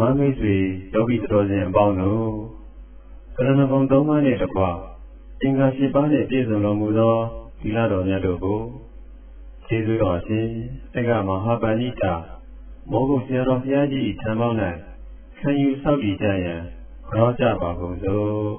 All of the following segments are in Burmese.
မမိတ်ဆွေယောဂီတော်ရှင်အပေါင်းတို့ကရဏဂုံသုံးပါးနဲ့တကွအင်္ဂါ၈ပါးနဲ့ပြည့်စုံတော်မူသောသီလတော်မြတ်တို့ကိုကျေးဇူးတော်ရှင်သက္ကမဟာပဏိတာမောဂုတ်ဆရာတော်ဘုရားကြီးထံပေါင်း၌ခံယူဆောက်တည်ကြရန်ကြောကြပါကုန်စို့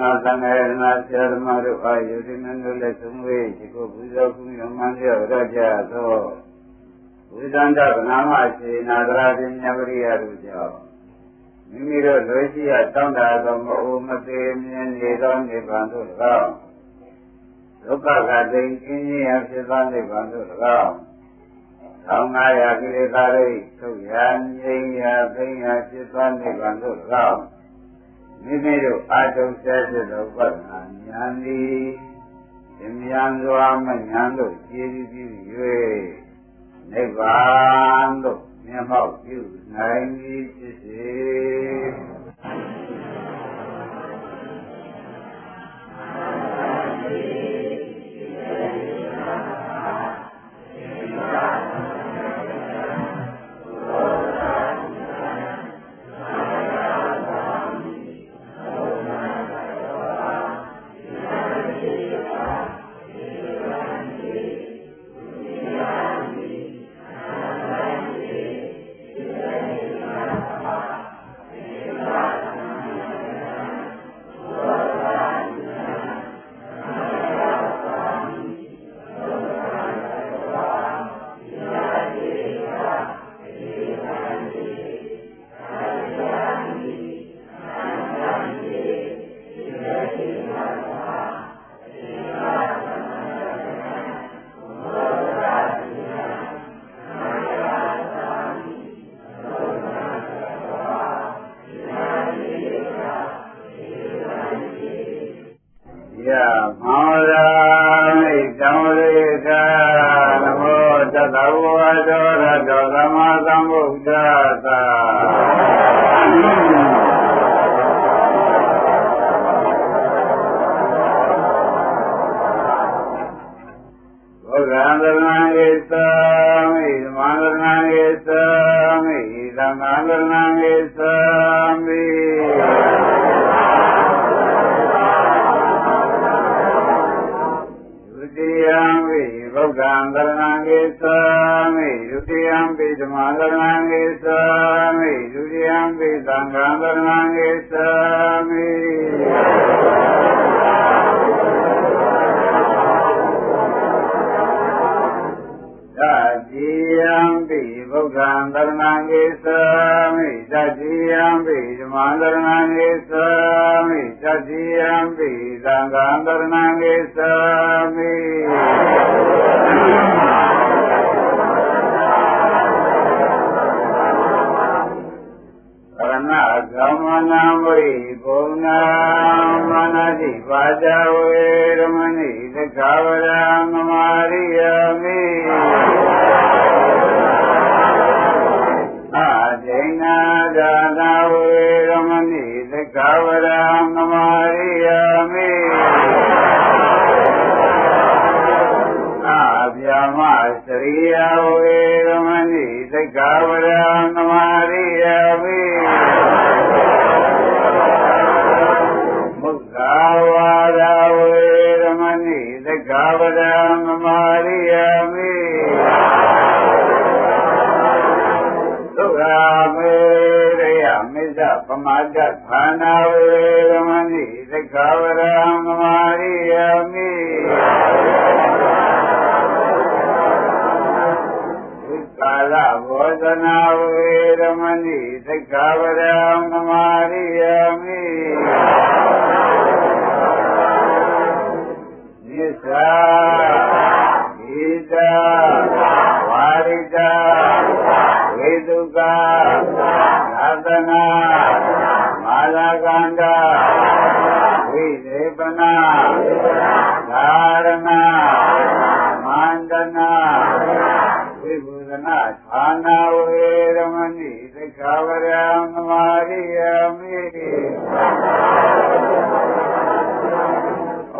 နာသံဃာယရနာဆရာဓမ္မတို့အားယုတိမန်တို့လည်းသုံးဝေးဒီကိုပူဇော်ခုမြတ်မှန်ပြောရကြသောဝိသန္တဗနာမရှိနာဒရာပညာပရိယတို့ကြောင့်မိမိတို့လွယ်ရှိရတောင်းတသောမအိုမသေးမြင်နေသောနိဗ္ဗာန်သို့၎င်းဒုက္ခကတိန်ကျင်းခြင်းအဖြစ်သောနိဗ္ဗာန်သို့၎င်းသောင်းငါးရာကိလေသာတွေထုတ်ရငြိမ်းရာသိမ်းရာဖြစ်သောနိဗ္ဗာန်သို့၎င်း မိမိတို့အာထုံဆဲဖြစ်သောပဒနာဉာဏ်သည်ဉာဏ်စွာမဉာဏ်တို့ကြည်ကြည်၍နိဗ္ဗာန်သို့မျက်မှောက်ပြုနိုင်သည်ဖြစ်စေ တတဝဝတောရတောသမ္မာသမ္ဗုဒ္ဓသာဘုရားသရဏံဧသ ဒ္ဓံသရဏံကိသာမိဒုတိယံပိဓမ္မာသရဏံကိသာမိဒုတိယံပိသံဃံသရဏံကိသာမိသတိယံပိဗုဒ္ဓံသရဏံကိသာမိသတိယံပိဓ မ္မာသရဏံကိသာမိသတိယံပိသံဃံသရဏံကိသာမိရဏဂမနံဝိဘုံနာမနတိပါဇဝေရမဏိသက္ခဝရံမမာရိယမိအာဒိဏဒါနာဝေရမဏိသ က္ခဝရံမမာရိယမိမစရိယဝေရမဏိသက္ကဝရသမာရိယဝိမုက္ခဝါဒဝေရမဏိသက္ကဝရသမာရိယဝိသုခမေရ ယမေဇပမာဒဌာနာဝေရမဏိသက္ကဝရသမာရိယဝိကာလဘောဇနာဝေရမဏိသက္ခဝရံသမာရိယမိနိစ္စဣဒဝါရိတဝေတုက သာသနာမာလာကန္တဝိသေပနာသာရဏမန္တနာဝိဘုဒနာဌာနာဝေရမဏိသက္ခဝရံသမာရိယမိဥ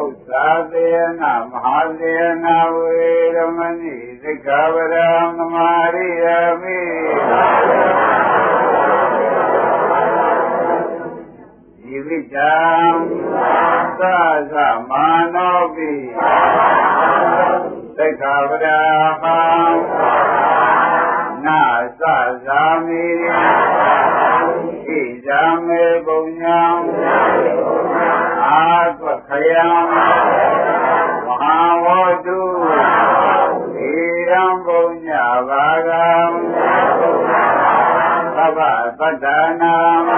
စ္စာသေနမဟာသေနဝေရမဏိသက္ခဝရံသမာရိယမိ ဤဝိတံသသမာနောပိသက္ခဝရမံနာသဇာမိဣဇာမေပုံညာအာသခယံမဟာဝတုဣရံပုံညာဘာဂံသဗ္ဗသတ္တနာဒေ